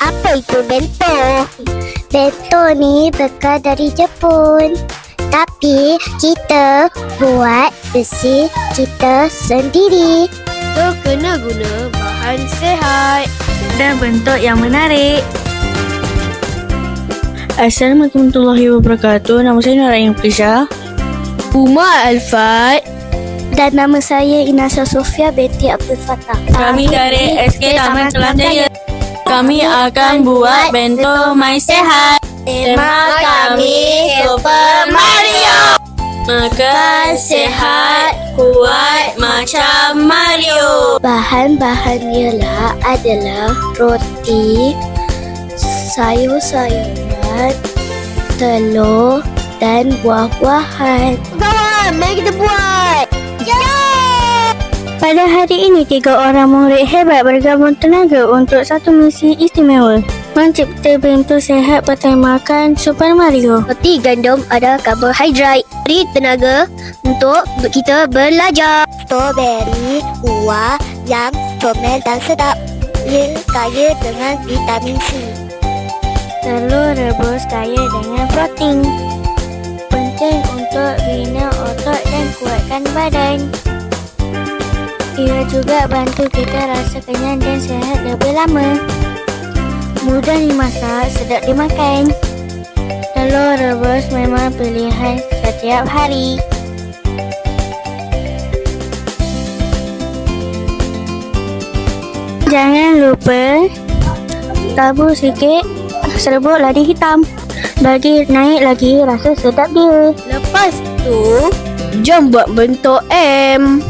Apa itu bento? Bento ni bekal dari Jepun. Tapi kita buat besi kita sendiri. Kita kena guna bahan sehat. dan bentuk yang menarik. Assalamualaikum warahmatullahi wabarakatuh. Nama saya Narayan Prisha. Umar Alfat. Dan nama saya Inasa Sofia binti Abdul Fattah. Kami dari SK Taman Kelantan. Kami akan buat bento mai sehat. Tema kami Super Mario. Makan sehat, kuat macam Mario. Bahan-bahan ialah adalah roti, sayur-sayuran, telur dan buah-buahan. Kawan, mari kita buat. Pada hari ini, tiga orang murid hebat bergabung tenaga untuk satu misi istimewa. Mencipta bento sehat bertemakan Super Mario. Roti gandum ada karbohidrat. Beri tenaga untuk kita belajar. Strawberry, buah yang comel dan sedap. Ia kaya dengan vitamin C. Telur rebus kaya dengan protein. Penting untuk bina otot dan kuatkan badan. Ia juga bantu kita rasa kenyang dan sihat lebih lama. Mudah dimasak, sedap dimakan. Telur rebus memang pilihan setiap hari. Jangan lupa tabur sikit serbuk ladi hitam bagi naik lagi rasa sedap dia. Lepas tu, jom buat bentuk M.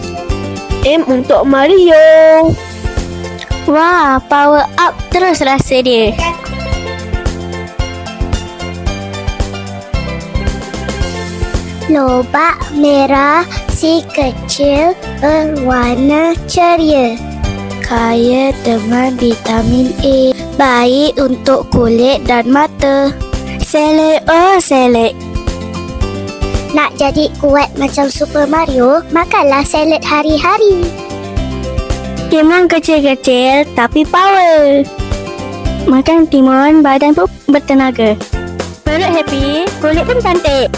M untuk Mario. Wah, power up terus rasa dia. Lobak merah si kecil berwarna ceria. Kaya dengan vitamin A. Baik untuk kulit dan mata. Selek, oh selek. Nak jadi kuat macam Super Mario, makanlah salad hari-hari. Timun kecil-kecil tapi power. Makan timun, badan pun bertenaga. Perut happy, kulit pun cantik.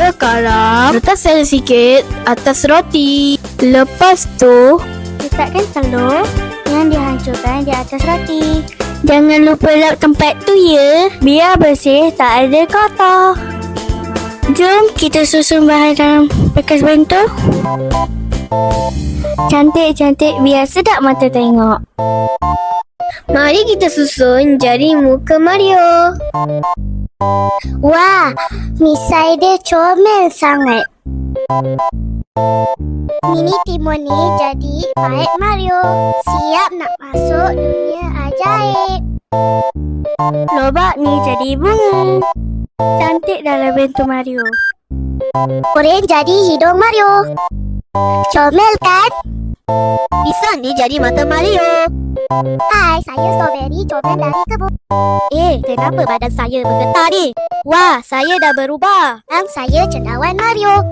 Sekarang, letak sel sikit atas roti. Lepas tu, Letakkan telur yang dihancurkan di atas roti. Jangan lupa lap tempat tu ya. Biar bersih tak ada kotor. Jom kita susun bahan dalam bekas bento. Cantik-cantik biar sedap mata tengok. mari kita susun jadi muka Mario. Wah, misai dia comel sangat. Mini timun ni jadi baik Mario. Siap nak masuk dunia ajaib. Lobak ni jadi bunga. Cantik dalam bento Mario. Oren jadi hidung Mario. Comel kan? Pisang ni jadi mata Mario. Hai, saya strawberry comel dari kebun. Eh, kenapa badan saya bergetar ni? Wah, saya dah berubah. Dan saya cendawan Mario.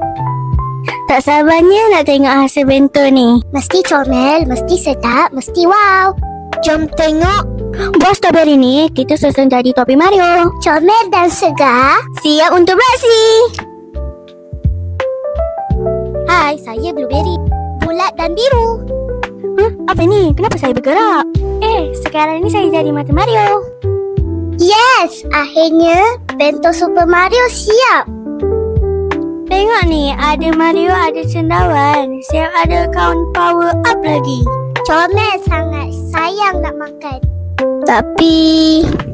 Tak sabarnya nak tengok hasil bento ni. Mesti comel, mesti sedap, mesti wow. Jom tengok. Buah strawberry ni kita susun jadi topi Mario. Comel dan segar. Siap untuk beraksi. Hai, saya blueberry. Bulat dan biru. Huh, apa ni? Kenapa saya bergerak? Eh, sekarang ni saya jadi mata Mario. Yes, akhirnya bento Super Mario siap. Tengok ni, ada Mario, ada cendawan. Siap ada count power up lagi. Comel sangat. Sayang nak makan. Tapi,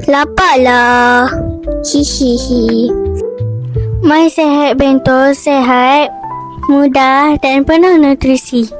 laparlah. Hihihi. My sehat bento, sehat, mudah dan penuh nutrisi.